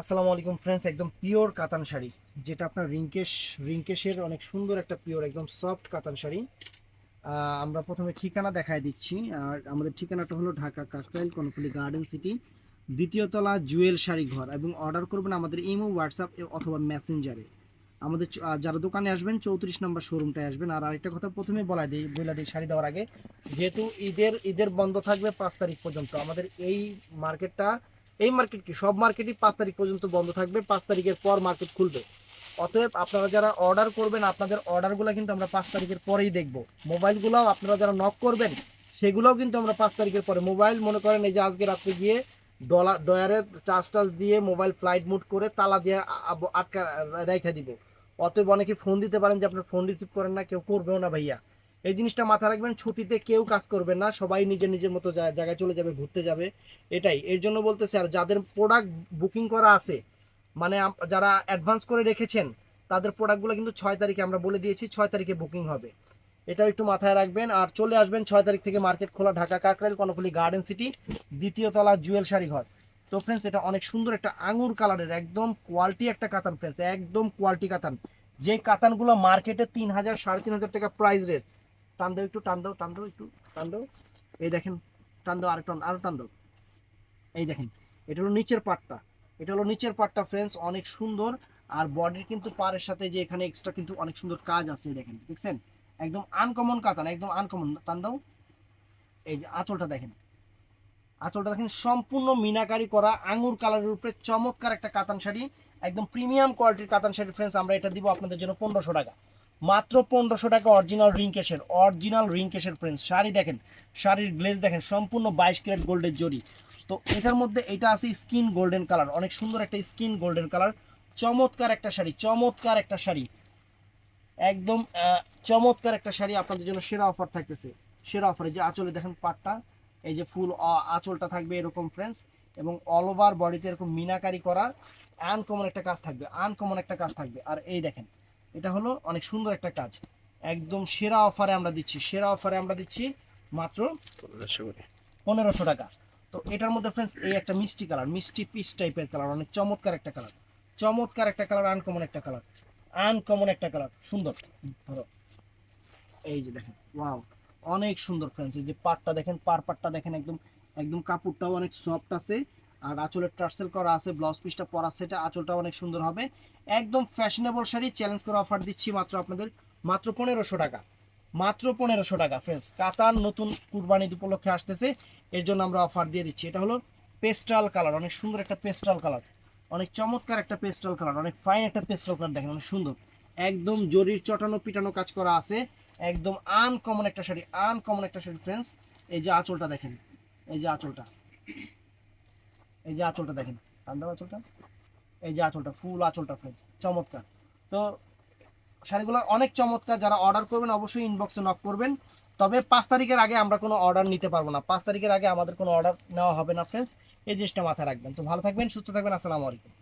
আসসালামু আলাইকুম ফ্রেন্ডস একদম পিওর কাতান শাড়ি, যেটা আপনার রিঙ্কেশ, রিঙ্কেশের অনেক সুন্দর একটা পিওর একদম সফট কাতান শাড়ি। আমরা প্রথমে ঠিকানা দেখায় দিচ্ছি, আর আমাদের ঠিকানাটা হলো ঢাকা কাকরাইল কনকলি গার্ডেন সিটি, দ্বিতীয় তলা জুয়েল শাড়ি ঘর, এবং অর্ডার করবেন আমাদের ইমো, হোয়াটসঅ্যাপ অথবা মেসেঞ্জারে আমাদের যারা দোকানে আসবেন, চৌত্রিশ নম্বর শোরুমটায় আসবেন, আর আরেকটা কথা প্রথমে বলা দিই বলে দিই শাড়ি দেওয়ার আগে, যেহেতু ঈদের ঈদের বন্ধ থাকবে পাঁচ তারিখ পর্যন্ত, আমাদের এই মার্কেটটা এই মার্কেট কি? সব মার্কেটই পাঁচ তারিখ পর্যন্ত বন্ধ থাকবে, পাঁচ তারিখের পর মার্কেট খুলবে। অতএব আপনারা যারা অর্ডার করবেন, আপনাদের অর্ডারগুলো কিন্তু আমরা পাঁচ তারিখের পরেই দেখব। মোবাইলগুলোও আপনারা যারা নক করবেন, সেগুলোও কিন্তু আমরা পাঁচ তারিখের পরে। মোবাইল মনে করেন এই যে আজকে রাত্রে গিয়ে ডলার ডয়ারে চার্জ টার্জ দিয়ে মোবাইল ফ্লাইট মুড করে তালা দিয়ে আটকা, রেখে দিব। অতএব অনেকে ফোন দিতে পারেন যে, আপনার ফোন রিসিভ করেন না, কেউ করবেও না ভাইয়া। এই জিনিসটা মাথায় রাখবেন, ছুটিতে কেউ কাজ করবে না, সবাই নিজের নিজের মতো জায়গায় চলে যাবে, ঘুরতে যাবে, এটাই। এর জন্য বলতেছে, আর যাদের প্রোডাক্ট বুকিং করা আছে মানে যারা অ্যাডভান্স করে রেখেছেন, তাদের প্রোডাক্টগুলো কিন্তু ছয় তারিখে আমরা বলে দিয়েছি, ছয় তারিখে বুকিং হবে। এটাও একটু মাথায় রাখবেন, আর চলে আসবেন ছয় তারিখ থেকে মার্কেট খোলা, ঢাকা কাকরাইল, কর্ণফুলি গার্ডেন সিটি দ্বিতীয় তলা জুয়েল শাড়ি ঘর। তো ফ্রেন্ডস এটা অনেক সুন্দর একটা আঙুর কালারের একদম কোয়ালিটি একটা কাতান ফ্রেন্ডস একদম কোয়ালিটি কাতান। যে কাতানগুলো মার্কেটে তিন হাজার, সাড়ে তিন হাজার টাকা প্রাইস রেট টান দাও একটু, টান দাও টান দাও একটু, টান দাও। এই দেখেন, টান দাও আরও টান দাও। এই দেখেন, এটা হলো নিচের পাটটা। এটা হলো নিচের পাটটা ফ্রেন্ডস অনেক সুন্দর। আর বডির কিন্তু পাড়ের সাথে যে এখানে এক্সট্রা কিন্তু অনেক সুন্দর কাজ আছে দেখেন, দেখছেন? একদম আনকমন কাতান, একদম আনকমন টান দাও। এই যে আঁচলটা দেখেন। আঁচলটা দেখেন, সম্পূর্ণ মিনাকারি করা আঙুর কালারের উপরে চমৎকার একটা কাতান শাড়ি। একদম প্রিমিয়াম কোয়ালিটির কাতান শাড়ি ফ্রেন্ডস আমরা এটা দিব আপনাদের জন্য পনেরোশো টাকা। মাত্র পনেরোশো টাকা অরিজিনাল রিংকেশের অরিজিনাল রিংকেশের ফ্রেন্ডস শাড়ি দেখেন, শাড়ির গ্লেজ দেখেন, সম্পূর্ণ বাইশ ক্যারেট গোল্ডের জরি। তো এটার মধ্যে এটা আছে স্কিন গোল্ডেন কালার অনেক সুন্দর একটা স্কিন গোল্ডেন কালার চমৎকার একটা শাড়ি, চমৎকার একটা শাড়ি। একদম চমৎকার একটা শাড়ি আপনাদের জন্য সেরা অফার থাকতেছে। সেরা অফারে যে আঁচলে দেখেন পাটটা, এই যে ফুল আঁচলটা থাকবে এরকম ফ্রেন্ডস এবং অল ওভার বডিতে এরকম মিনাকারি করা আনকমন একটা কাজ থাকবে আনকমন একটা কাজ থাকবে। আর এই দেখেন এটা হলো অনেক সুন্দর একটা কাজ। একদম সেরা অফারে আমরা দিচ্ছি সেরা অফারে আমরা দিচ্ছি মাত্র পনেরোশো টাকা। তো এটার মধ্যে ফ্রেন্ডস এই একটা মিষ্টি কালার মিষ্টি পিচ টাইপের কালার অনেক চমৎকার একটা কালার চমৎকার একটা কালার আনকমন একটা কালার আনকমন একটা কালার সুন্দর। ধরো এই যে দেখেন ওয়াও অনেক সুন্দর ফ্রেন্ডস এই যে পাটটা দেখেন পার পাটটা দেখেন একদম একদম কাপড়টাও অনেক সফট আছে। আর আঁচলের টার্সেল করা আছে, ব্লাউজ পিসটা পরা সেটা আঁচলটা অনেক সুন্দর হবে। একদম ফ্যাশনেবল শাড়ি চ্যালেঞ্জ করে অফার দিচ্ছি মাত্র আপনাদের, মাত্র পনেরোশো টাকা। মাত্র পনেরোশো টাকা ফ্রেন্ডস কাতার নতুন কুরবানি উপলক্ষে আসতেছে, এর জন্য আমরা অফার দিয়ে দিচ্ছি। এটা হলো পেস্টাল কালার অনেক সুন্দর একটা পেস্টাল কালার অনেক চমৎকার একটা পেস্টাল কালার অনেক ফাইন একটা পেস্টাল কালার দেখেন, অনেক সুন্দর। একদম জরির চটানো পিটানো কাজ করা আছে, একদম আনকমন একটা শাড়ি আনকমন একটা শাড়ি ফ্রেন্ডস এই যে আঁচলটা দেখেন, এই যে আঁচলটা। এই যে আঁচলটা দেখেন ঠান্ডা আঁচলটা, এই যে আঁচলটা, ফুল আঁচলটা ফ্রেন্ডস চমৎকার। তো শাড়িগুলো অনেক চমৎকার, যারা অর্ডার করবেন অবশ্যই ইনবক্সে নক করবেন। তবে পাঁচ তারিখের আগে আমরা কোনো অর্ডার নিতে পারব না। পাঁচ তারিখের আগে আমাদের কোনো অর্ডার নেওয়া হবে না ফ্রেন্ডস এই জিনিসটা মাথায় রাখবেন। তো ভালো থাকবেন, সুস্থ থাকবেন, আসসালামু আলাইকুম।